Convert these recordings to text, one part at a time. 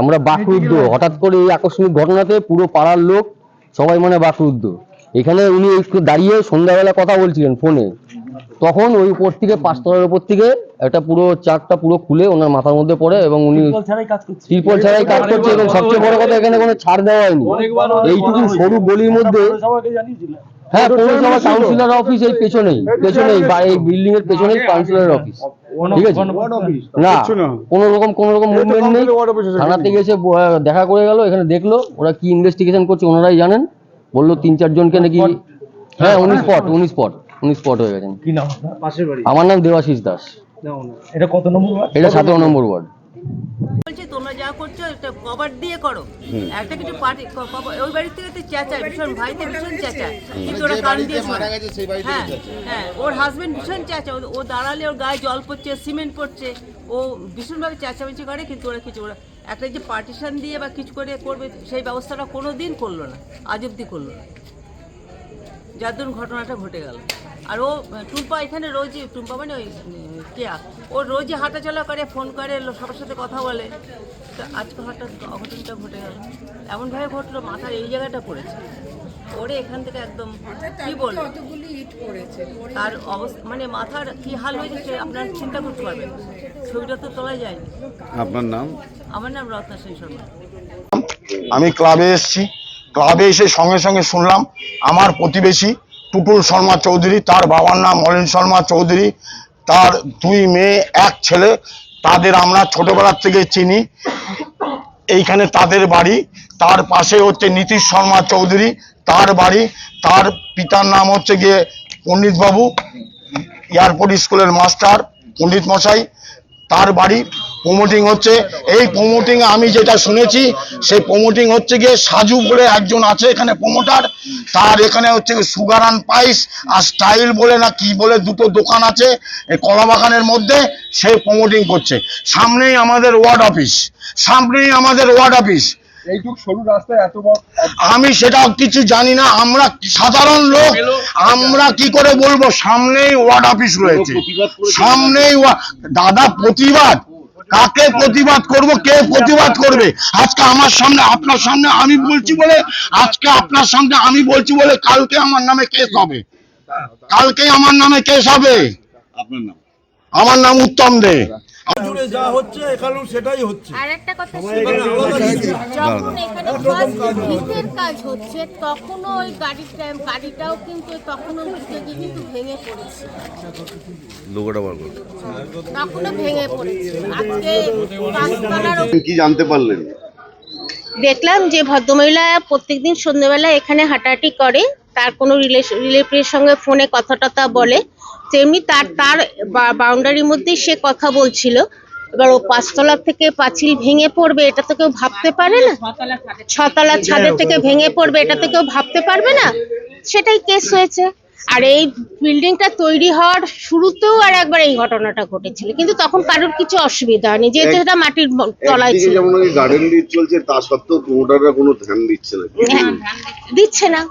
আমরা বাকরুদ্ধ হঠাৎ করে এই আকস্মিক ঘটনাতে পুরো পাড়ার লোক সবাই মানে বাকরুদ্ধ এখানে উনি একটু দাঁড়িয়ে সন্ধ্যাবেলা কথা বলছিলেন ফোনে। তখন ওই উপর থেকে পাঁচতলার উপর থেকে একটা পুরো চাকটা পুরো খুলে ওনার মাথার মধ্যে পড়ে এবং উনি ছাড়াই কাজ করছে। ত্রিপল ছাড়াই কাজ করছে এবং সবচেয়ে বড় কথা এখানে কোনো ছাড় দেওয়া হয়নি। এইটুকু সরু গলির মধ্যে হ্যাঁ পৌরসভা কাউন্সিলর অফিস এই পেছনেই পেছনেই বা এই বিল্ডিং এর পেছনেই কাউন্সিলর অফিস ঠিক আছে? না কোনো রকম কোনো রকম মুভমেন্ট নেই। থানাতে গেছে দেখা করে গেল এখানে দেখল ওরা কি ইনভেস্টিগেশন করছে ওনারাই জানেন। বলল তিন চারজনকে নাকি হ্যাঁ উনি স্পট উনি স্পট উনি স্পট হয়ে গেছেন। কি নাম পাশের বাড়ি। আমার নাম দেবাশিস দাস। এটা কত নম্বর এটা সতেরো নম্বর ওয়ার্ড। করছ এটা কভার দিয়ে করো। একটা কিছু পার্টি ওই বাড়ির থেকে তো চেঁচায় ভীষণ ভাইতে ভীষণ চেঁচায়। কিন্তু ওরা কান দিয়ে শোনে হ্যাঁ হ্যাঁ ওর হাজবেন্ড ভীষণ চেঁচা ও- ও দাঁড়ালে ওর গায়ে জল পড়ছে সিমেন্ট পড়ছে। ও ভীষণভাবে চেঁচামেচি করে কিন্তু ওরা কিছু ওরা একটা যে পার্টিশন দিয়ে বা কিছু করে করবে সেই ব্যবস্থাটা কোনো দিন করল না আজ অব্দি করল না। যার দরুন ঘটনাটা ঘটে গেল। আর ও টুম্পা এখানে রোজই টুম্পা মানে ওই কেয়া ও রোজই হাঁটাচলা করে ফোন করে সবার সাথে কথা বলে। তো আজকে হঠাৎ অঘটনটা ঘটে গেল। এমনভাবে ঘটলো মাথার এই জায়গাটা পড়েছে। ওরে এখান থেকে একদম কি বলব? তার অবস্থা মানে মাথার কি হাল হয়েছে আপনার চিন্তা করতে পারবেন ছবিটা তো তোলা যায়নি। আপনার নাম? আমার নাম রত্না সেন শর্মা। আমি ক্লাবে এসেছি। ক্লাবে এসে সঙ্গে সঙ্গে শুনলাম আমার প্রতিবেশী টুটুল শর্মা চৌধুরী, তার বাবার নাম অলিন শর্মা চৌধুরী, তার দুই মেয়ে, এক ছেলে, তাদের আমরা ছোটবেলার থেকে চিনি। এইখানে তাদের বাড়ি, তার পাশে হচ্ছে নীতিশ শর্মা চৌধুরী, তার বাড়ি, তার পিতার নাম হচ্ছে গিয়ে পণ্ডিত বাবু এয়ারপোর্ট স্কুলের মাস্টার, পণ্ডিত মশাই। তার বাড়ি প্রমোটিং হচ্ছে। এই প্রমোটিং আমি যেটা শুনেছি, সেই প্রমোটিং হচ্ছে গিয়ে সাজু বলে একজন আছে এখানে প্রমোটার। তার এখানে হচ্ছে সুগার অ্যান্ড পাইস আর স্টাইল বলে না কি বলে দুটো দোকান আছে কলা বাগানের মধ্যে, সে প্রমোটিং করছে। সামনেই আমাদের ওয়ার্ড অফিস, সামনেই আমাদের ওয়ার্ড অফিস। এইটুক সরু রাস্তায় এত বড় আমি সেটা কিছু জানি না। আমরা সাধারণ লোক আমরা কি করে বলব? সামনেই ওয়ার্ড অফিস রয়েছে। সামনেই দাদা প্রতিবাদ। কাকে প্রতিবাদ করব? কে প্রতিবাদ করবে? আজকে আমার সামনে আপনার সামনে আমি বলছি বলে আজকে আপনার সামনে আমি বলছি বলে কালকে আমার নামে কেস হবে। কালকে আমার নামে কেস হবে। আপনার নাম? আমার নাম উত্তম দে। জুড়ে যা হচ্ছে এখানেও সেটাই হচ্ছে। আর একটা কথা যখন এখানে ভিতের কাজ হচ্ছে তখনও ওই গাড়িটা গাড়িটাও কিন্তু তখনও ভিতরে গিয়ে কিন্তু ভেঙে পড়েছে। লোগোটা বার করুন তখনও ভেঙে পড়েছে। আজকে কি জানতে পারলেন? দেখলাম যে ভদ্রমহিলা প্রত্যেকদিন সন্ধ্যেবেলা এখানে হাঁটাহাঁটি করে তার কোনো রিলেটিভের সঙ্গে ফোনে কথা টথা বলে। তেমনি তার তার বাউন্ডারির মধ্যেই সে কথা বলছিল। এবার ও পাঁচতলা থেকে পাঁচিল ভেঙে পড়বে এটা তো কেউ ভাবতে পারে না? ছতলা ছাদের থেকে ভেঙে পড়বে এটা তো কেউ ভাবতে পারবে না? সেটাই কেস হয়েছে। আর এই বিল্ডিংটা তৈরি হওয়ার শুরুতেও আর একবার এই ঘটনাটা ঘটেছিল। কিন্তু তখন কারোর কিছু অসুবিধা হয়নি যেহেতু এটা মাটির তলায় ছিল। যেমন গার্ডেন লিজ চলছে তা সত্ত্বেও প্রমোটাররা কোনো ধ্যান দিচ্ছে না। হ্যাঁ, দিচ্ছে না।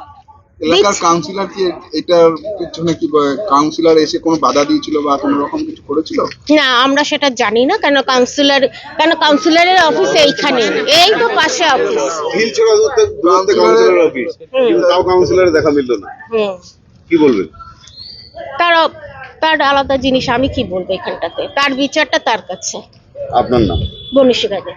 এলাকার কাউন্সিলর কি এটার পিছনে কি কাউন্সিলর এসে কোনো বাধা দিয়েছিল বা কোনো রকম কিছু করেছিল? না আমরা সেটা জানি না কেন কাউন্সিলর কেন কাউন্সিলরের অফিস এইখানে? এই তো পাশে অফিস হিল ছোড়া ধরতে দূরত্বে কাউন্সিলর অফিস কিন্তু তাও কাউন্সিলরে দেখা মিললো না। হুম। কি বলবেন? তার তার আলাদা জিনিস আমি কি বলব এখানটাতে? তার বিচারটা তার কাছে। আপনার নাম? বনিশিকাদের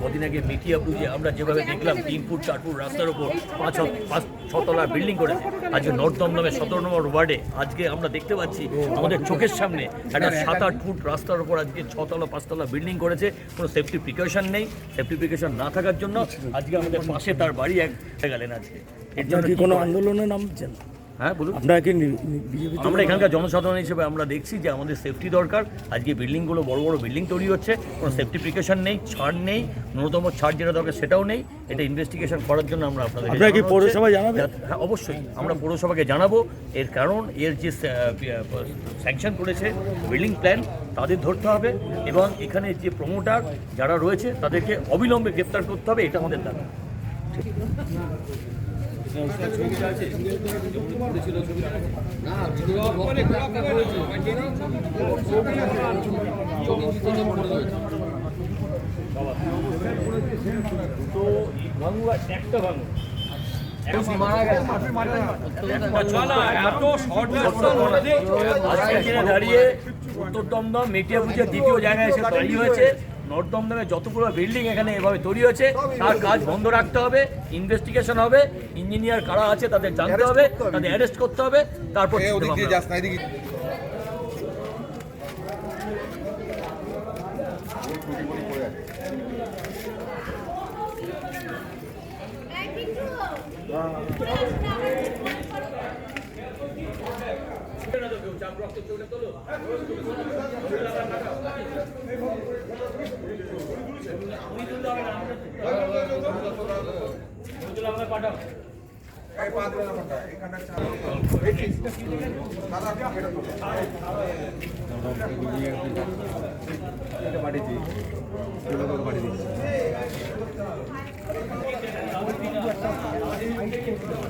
কদিন আগে মিটিয়া বুঝে আমরা যেভাবে দেখলাম তিন ফুট চার ফুট রাস্তার উপর পাঁচ পাঁচ ছতলা বিল্ডিং করেছে। আজকে নর্থ দমদমে সতেরো নম্বর ওয়ার্ডে আজকে আমরা দেখতে পাচ্ছি আমাদের চোখের সামনে একটা সাত আট ফুট রাস্তার উপর আজকে ছতলা পাঁচতলা বিল্ডিং করেছে। কোনো সেফটি প্রিকশন নেই। সেফটি প্রিকশন না থাকার জন্য আজকে আমাদের পাশে তার বাড়ি এক গেলেন আজকে। এর জন্য কোনো করা- আন্দোলনে নামছেন হ্যাঁ বলুন। আপনারা কি আমরা এখানকার জনসাধারণ হিসেবে আমরা দেখছি যে আমাদের সেফটি দরকার। আজকে বিল্ডিংগুলো বড় বড় বিল্ডিং তৈরি হচ্ছে। কোনো সেফটি প্রিকশন নেই ছাড় নেই ন্যূনতম ছাড় যেটা দরকার সেটাও নেই। এটা ইনভেস্টিগেশন করার জন্য আমরা আপনাদের আপনারা কি পৌরসভায় জানাবেন? হ্যাঁ অবশ্যই। আমরা পৌরসভাকে জানাব। এর কারণ এর যে স্যাংশন করেছে বিল্ডিং প্ল্যান তাদের ধরতে হবে। এবং এখানে যে প্রমোটার যারা রয়েছে তাদেরকে অবিলম্বে গ্রেপ্তার করতে হবে এটা আমাদের দাবি। তো ভাঙু আর একটা ভাঙু দাঁড়িয়ে উত্তর দমদম মেটিয়া পুজোর দ্বিতীয় জায়গায় এসে দাঁড়িয়ে হয়েছে। নর্থ দমদমে যতগুলো বিল্ডিং এখানে এভাবে তৈরি হয়েছে তার কাজ বন্ধ রাখতে হবে ইনভেস্টিগেশন হবে ইঞ্জিনিয়ার কারা আছে তাদের জানতে হবে তাদের অ্যারেস্ট করতে হবে তারপর ভাবনা হবে।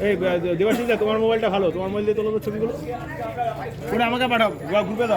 এই তোমার মোবাইলটা ভালো তোমার মোবাইল দিয়ে তোলো তো ছবিগুলো। আমাকে পাঠাও গ্রুপে দাও।